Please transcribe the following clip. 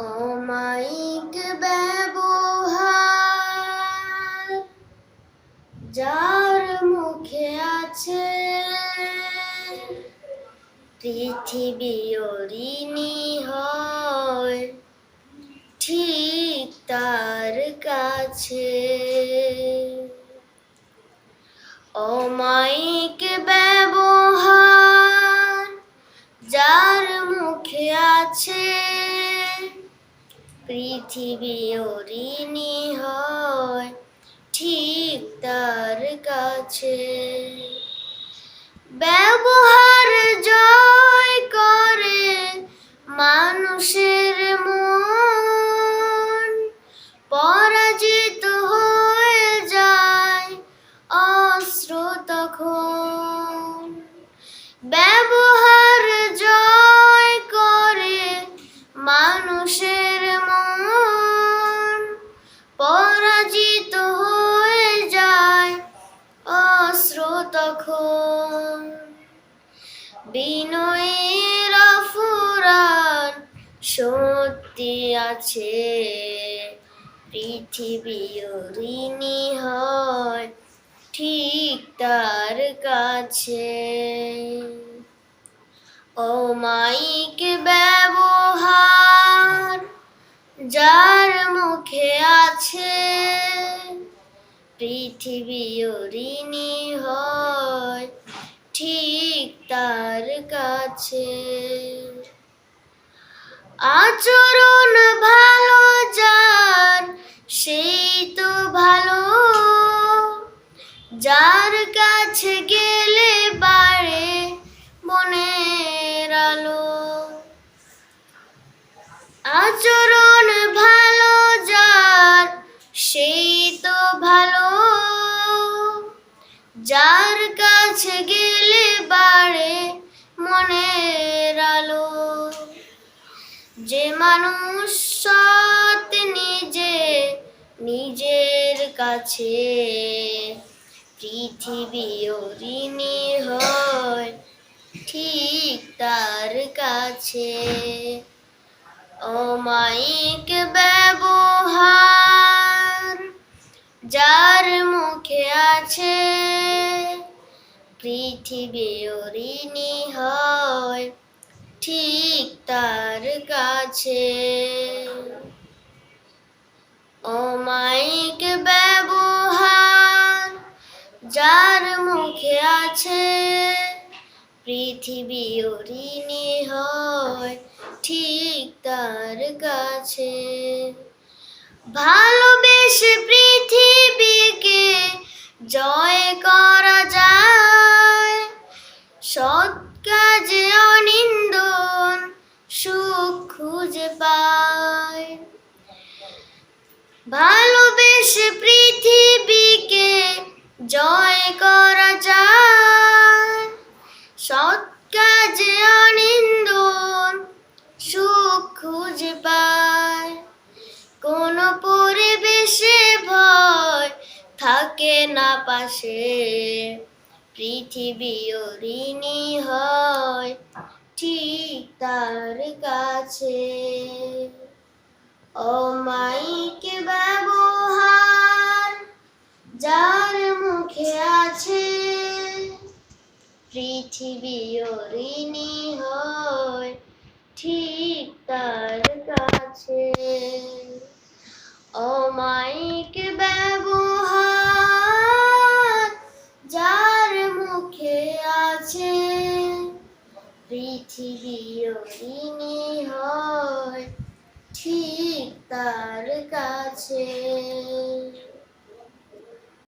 অমায়িক ব্যবহার যার মুখে আছে পৃথিবী অরিণী হয় ঠিক তার কাছে। অমায়িক পৃথিবী ঋণী হয় ঠিক তার কাছে। ব্যবহার বিনয়ের ফুরান সত্যি আছে। পৃথিবী ঋণী হয় ঠিক তার কাছে। অমায়িক ব্যবহার যার মুখে আছে। পৃথিবী ঋণী হয় ঠিক তার কাছে আচরণ ভালো যে মানুষ নিজে, নিজের কাছে। পৃথিবী ঋণী হয় ঠিক তার কাছে। অমায়িক ব্যবহার যার মুখে আছে, পৃথিবী ঋণী হয় ঠিক তার কাছে। অমায়িক ব্যবহার যার মুখে আছে, পৃথিবী ঋণী হয় ঠিক তার কাছে। ভালোবেসে পৃথিবীকে জয় করা ভালোবেসে পৃথিবীকে জয় করা যায়। সৎ কাজে অনিন্দন সুখ খুঁজে পায়। কোন পরিবেশে ভয় থাকে না পাশে। পৃথিবী ঋণী হয় ঠিক তার কাছে। অমায়িক ঋণী হয় ঠিক তার কাছে। অমায়িক ব্যবহার যার মুখে আছে পৃথিবী ঋণী হয় ঠিক তার কাছে।